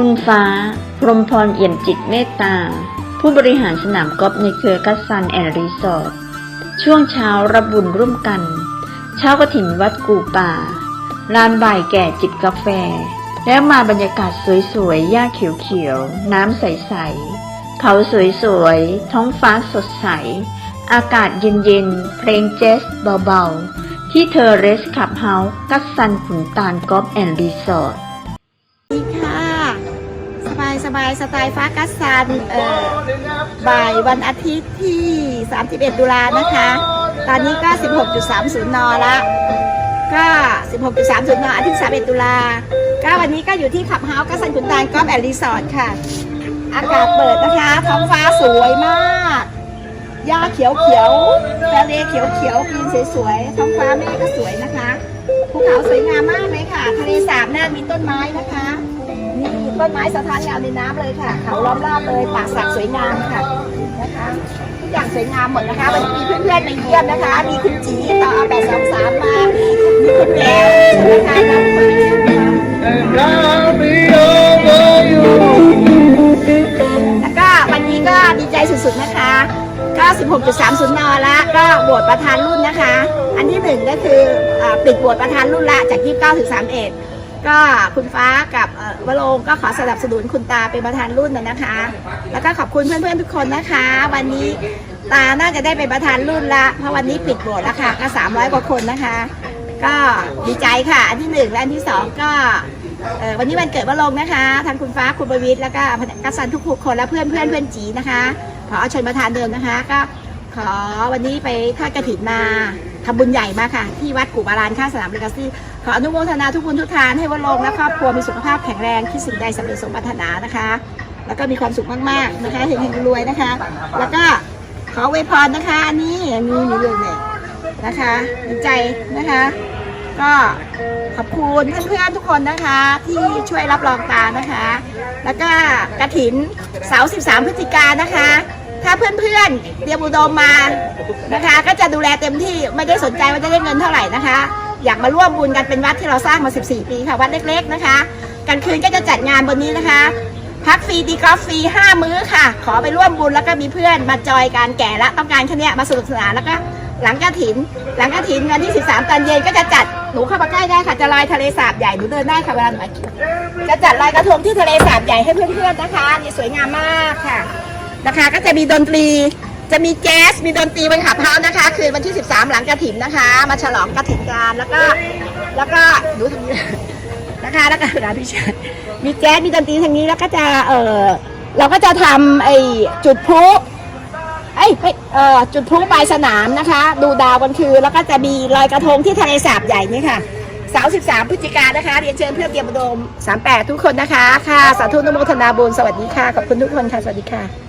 คุณฟ้า พรมพรเอี่ยมจิตเมตตา ผู้บริหารสนามกอล์ฟในเครือกัสซันแอนด์รีสอร์ท ช่วงเช้ารับบุญร่วมกัน เช้ากระถิ่นวัดกูป่า ลานบ่ายแก่จิบกาแฟ แล้วมาบรรยากาศสวยๆ หญ้าเขียวๆ น้ำใสๆ เขาสวยๆ ท้องฟ้าสดใส อากาศเย็นๆ เพลงแจ๊สเบาๆ ที่เธอร์เรสขับเฮาส์กัสซันขุนตาลกอล์ฟแอนด์รีสอร์ท สบายสไตล์ฟ้ากัสซันเอ่อบ่ายวันอาทิตย์ที่ 31ตุลานะคะ ตอนนี้ก็ 16.30 นละ ก็ 16.30 นอาทิตย์ 31 ตุลา ก็วันนี้ก็อยู่ที่ขับเฮาส์กัสซันขุนตาลกอล์ฟแอนด์รีสอร์ทค่ะ อากาศเปิดนะคะ ท้องฟ้าสวยมากหญ้าเขียวเขียวๆทะเลเขียวเขียวๆกรีนสวยๆท้องฟ้าแม่ก็สวยนะคะ ภูเขาสวยงามมากเลยค่ะ ทะเลสาบน่ามีต้นไม้นะคะ ต้นไม้สะท้านงามในน้ำเลยค่ะเขาล้อมรอบเลยป่าสักสวยงามค่ะนะคะทุกอย่างสวยงามหมดนะคะวันนี้มีเพื่อนๆมาเยี่ยมนะคะ มีคุณจีต่อแปดสองสามมามีคุณแก้วนะคะแล้วก็มีคุณนะคะ and I'll be over you. แล้วก็วันนี้ก็ดีใจสุดๆนะคะก็16.30นละก็โหวตประธานรุ่นนะคะ อันที่หนึ่งก็คืออปิดโหวตประธานรุ่นละจาก 29ถึง31 ก็คุณฟ้ากับวโรงก็ขอสนับสนุนคุณตาเป็นประธานรุ่นนะนะคะ แล้วก็ขอบคุณเพื่อนๆทุกคนนะคะ วันนี้ตาน่าจะได้เป็นประธานรุ่นละเพราะวันนี้ปิดโหวตแล้วค่ะก็300กว่าคนนะคะ ก็ดีใจค่ะ อันที่หนึ่งและอันที่สองก็วันนี้วันเกิดวโรงนะคะทางคุณฟ้าคุณประวิทย์แล้วก็พนักงานทุกๆคนและเพื่อนเพื่อนเพื่อนจีนะคะขอชนประธานเดิมนะคะ ก็ขอวันนี้ไปทอดกระถิ่นมา ทำบุญใหญ่มาค่ะ ที่วัดกูบารานข้างสนามเลกาซี่ขออนุโมทนาทุกบุญทุกทานให้วรงค์และครอบครัวมีสุขภาพแข็งแรงคิดสิ่งใดสำเร็จสมปรารถนานะคะ แล้วก็มีความสุขมากๆนะคะเฮงๆรวยนะคะ แล้วก็ขออวพรนะคะ อันนี้มีมีเรื่องเนี่ยนะคะดีใจนะคะ ก็ขอบคุณเพื่อนๆทุกคนนะคะ ที่ช่วยรับรองตานะคะ แล้วก็กระถินเสาร์13 พฤศจิกายนนะคะ ถ้าเพื่อนๆเตรียมอุดมมานะคะ ก็จะดูแลเต็มที่ไม่ได้สนใจว่าจะได้เงินเท่าไหร่นะคะ อยากมาร่วมบุญกันเป็นวัดที่เราสร้างมา 14 ปีค่ะวัดเล็ก ๆนะคะกลางคืนก็จะจัดงานบนนี้นะคะ พักฟรีดีกอล์ฟฟรี5มื้อค่ะ ขอไปร่วมบุญแล้วก็มีเพื่อนมาจอยการแก่ละต้องการแค่นี้มาสนุกสนานแล้วก็หลังกระถิน หลังกระถินวันที่ 13 ตอนเย็นก็จะจัดหนูเข้ามาใกล้ได้ค่ะจะลอยทะเลสาบใหญ่หนูเดินได้ค่ะเวลาหนูจะจัดลอยกระทงที่ทะเลสาบใหญ่ให้เพื่อนๆนะคะนี่สวยงามมากค่ะ นะคะ ก็จะมีดนตรีจะมีแจ๊สมีดนตรีบนขับเฮานะคะ คืนวันที่ 13 หลังกระถินนะคะ มาฉลองกระถินกันแล้วก็แล้วก็หนูทำนี้นะคะแล้วก็ร้านพี่ชายมีแจ๊สมีดนตรีทางนี้แล้วก็จะเออเราก็จะทำไอ้จุดพลุไอ้ยไม่เออจุดพลุปลายสนามนะคะ ดูดาวกันคือแล้วก็จะมีลอยกระทงที่ทะเลสาบใหญ่นี่ค่ะเสาร์13พฤศจิกานะคะ เรียนเชิญเพื่อนเตรียมอุดม38ทุกคนนะคะ ค่ะ สาธุนโมทนาบุญ สวัสดีค่ะ ขอบคุณทุกคนค่ะ สวัสดีค่ะ